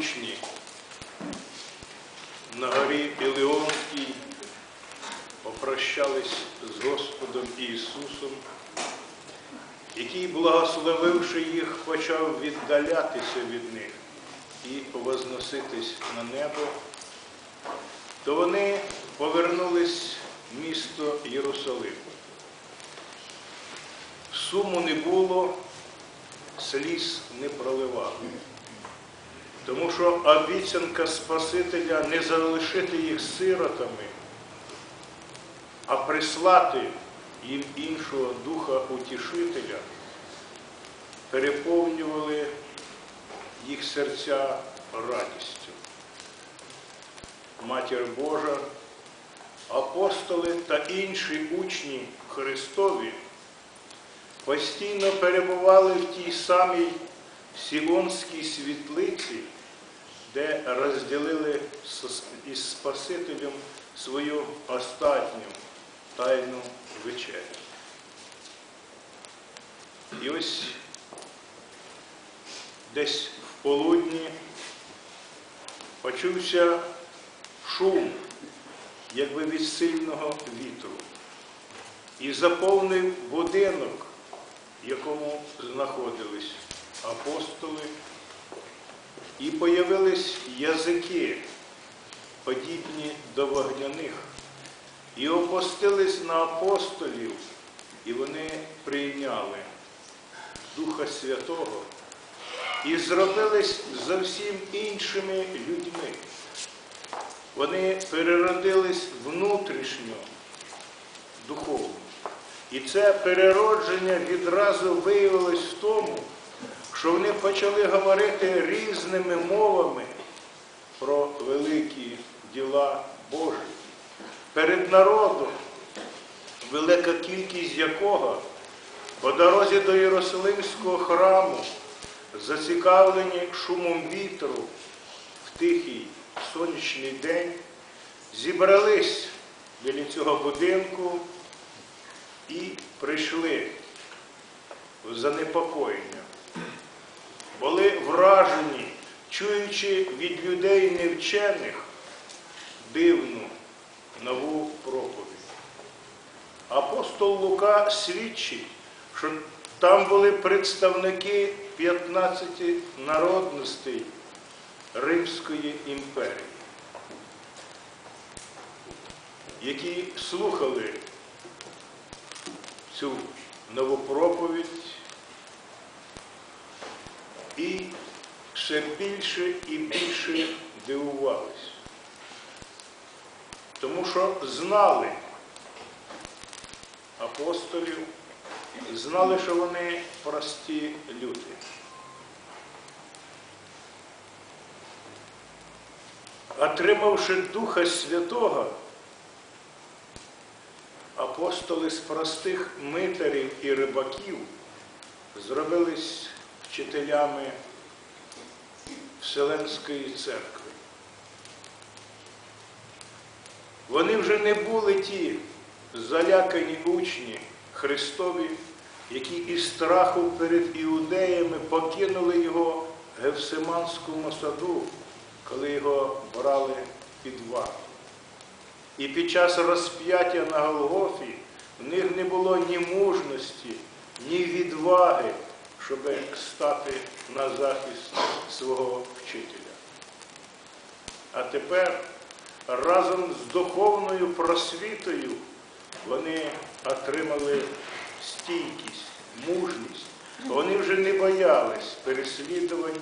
учні на горі Ілеонській попрощались з Господом Ісусом, який, благословивши їх, почав віддалятися від них і возноситись на небо, то вони повернулись в місто Єрусалим. Суму не було, сліз не проливали. Тому що обіцянка Спасителя не залишити їх сиротами, а прислати їм іншого Духа Утішителя, переповнювали їх серця радістю. Матір Божа, апостоли та інші учні Христові постійно перебували в тій самій Сіонській світлиці, де розділили із Спасителем свою останню тайну вечерю. І ось десь в полудні почувся шум, якби від сильного вітру, і заповнив будинок, в якому знаходились апостоли, і появились язики, подібні до вогняних, і опустились на апостолів, і вони прийняли Духа Святого і зробились зовсім іншими людьми. Вони переродились внутрішньо, духовно. І це переродження відразу виявилось в тому, що вони почали говорити різними мовами про великі діла Божі. Перед народом, велика кількість якого по дорозі до Єрусалимського храму, зацікавлені шумом вітру в тихий сонячний день, зібрались біля цього будинку і прийшли в занепокоєння. Були вражені, чуючи від людей невчених дивну нову проповідь. Апостол Лука свідчить, що там були представники 15 народностей Римської імперії, які слухали цю нову проповідь і все більше і більше дивувались. Тому що знали апостолів, знали, що вони прості люди. Отримавши Духа Святого, апостоли з простих митарів і рибаків зробились вчителями Вселенської церкви. Вони вже не були ті залякані учні Христові, які із страху перед іудеями покинули його Гевсиманському саду, коли його брали під варту. І під час розп'яття на Голгофі в них не було ні мужності, ні відваги, щоб стати на захист свого вчителя. А тепер разом з духовною просвітою вони отримали стійкість, мужність. Вони вже не боялись переслідувань,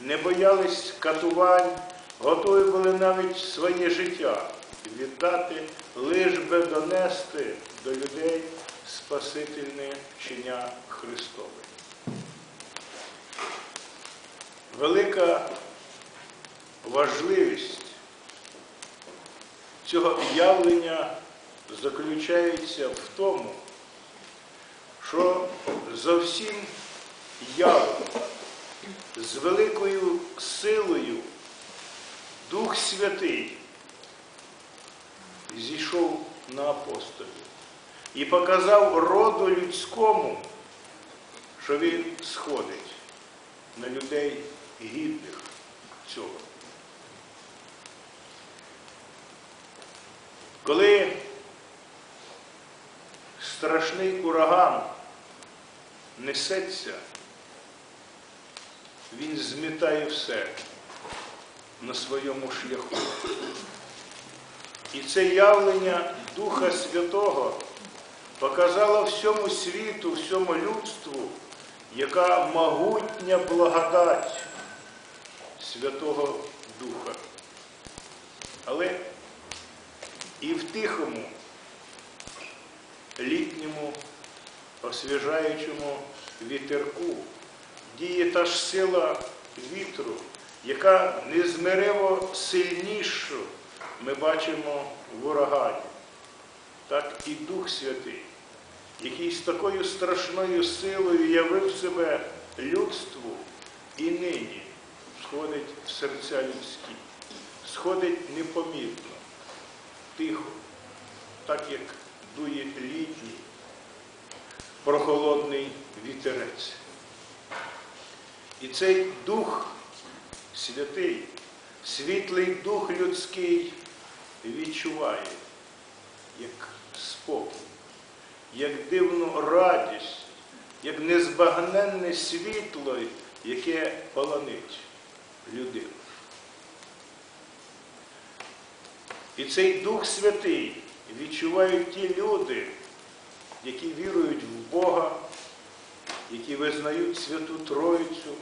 не боялись катувань, готові були навіть своє життя віддати, лиш би донести до людей Спасительне вчення Христове. Велика важливість цього явлення заключається в тому, що зовсім явно, з великою силою Дух Святий зійшов на апостолів і показав роду людському, що він сходить на людей гідних цього. Коли страшний ураган несеться, він змітає все на своєму шляху. І це явлення Духа Святого показало всьому світу, всьому людству, яка могутня благодать Святого Духа. Але і в тихому, літньому, освіжаючому вітерку діє та ж сила вітру, яка незмирево сильнішу ми бачимо в урагані. Так і Дух Святий, який з такою страшною силою явив себе людству і нині сходить в серця людські, сходить непомітно, тихо, так як дує літній, прохолодний вітерець. І цей Дух Святий, світлий Дух людський відчуває, як спокій, як дивну радість, як незбагненне світло, яке полонить людину. І цей Дух Святий відчувають ті люди, які вірують в Бога, які визнають Святу Троїцю,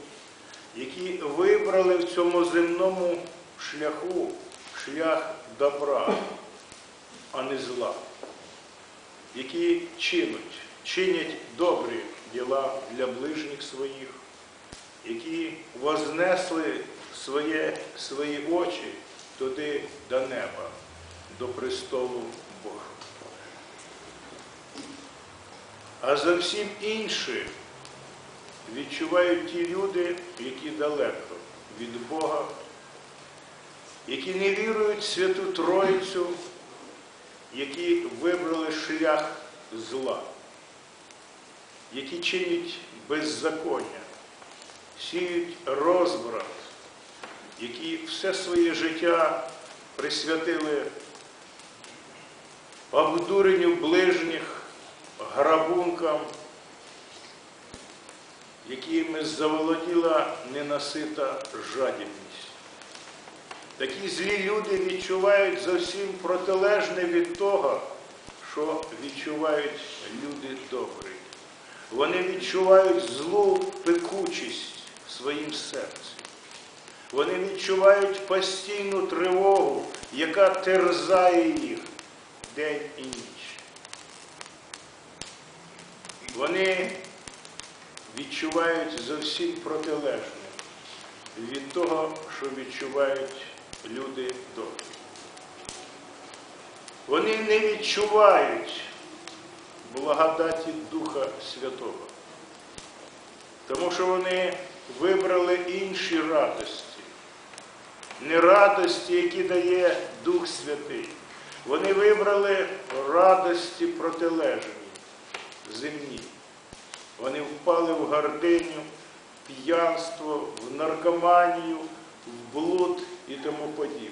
які вибрали в цьому земному шляху шлях добра, а не зла, які чинуть, чинять добрі діла для ближніх своїх, які вознесли своє, свої очі туди до неба, до престолу Божого. А зовсім інші відчувають ті люди, які далеко від Бога, які не вірують в Святу Троїцю, які вибрали шлях зла, які чинять беззаконня, сіють розбрат, які все своє життя присвятили обдуренню ближніх, грабункам, якими заволоділа ненасита жадібність. Такі злі люди відчувають зовсім протилежне від того, що відчувають люди добрі. Вони відчувають злу пекучість в своїм серці. Вони відчувають постійну тривогу, яка терзає їх день і ніч. Вони відчувають зовсім протилежне від того, що відчувають люди добрі. Вони не відчувають благодаті Духа Святого, тому що вони вибрали інші радості, не радості, які дає Дух Святий. Вони вибрали радості протилежні, земні. Вони впали в гординю, п'янство, в наркоманію, в блуд і тому подібне.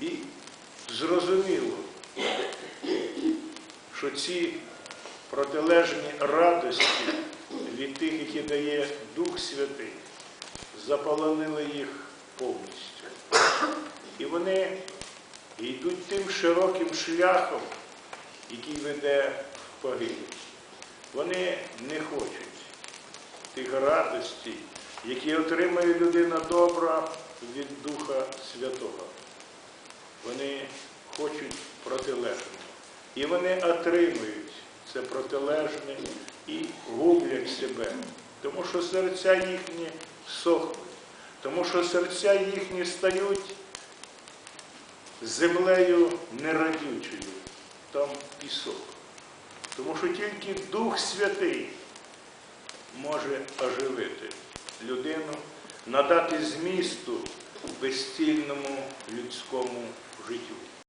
І зрозуміло, що ці протилежні радості від тих, які дає Дух Святий, заполонили їх повністю. І вони йдуть тим широким шляхом, який веде в погибель. Вони не хочуть тих радостей, які отримує людина добра від Духа Святого. Вони хочуть протилежного. І вони отримують це протилежне і гублять себе, тому що серця їхні сохнуть, тому що серця їхні стають землею нерадючою, там пісок. Тому що тільки Дух Святий може оживити людину, надати змісту безцільному людському життю.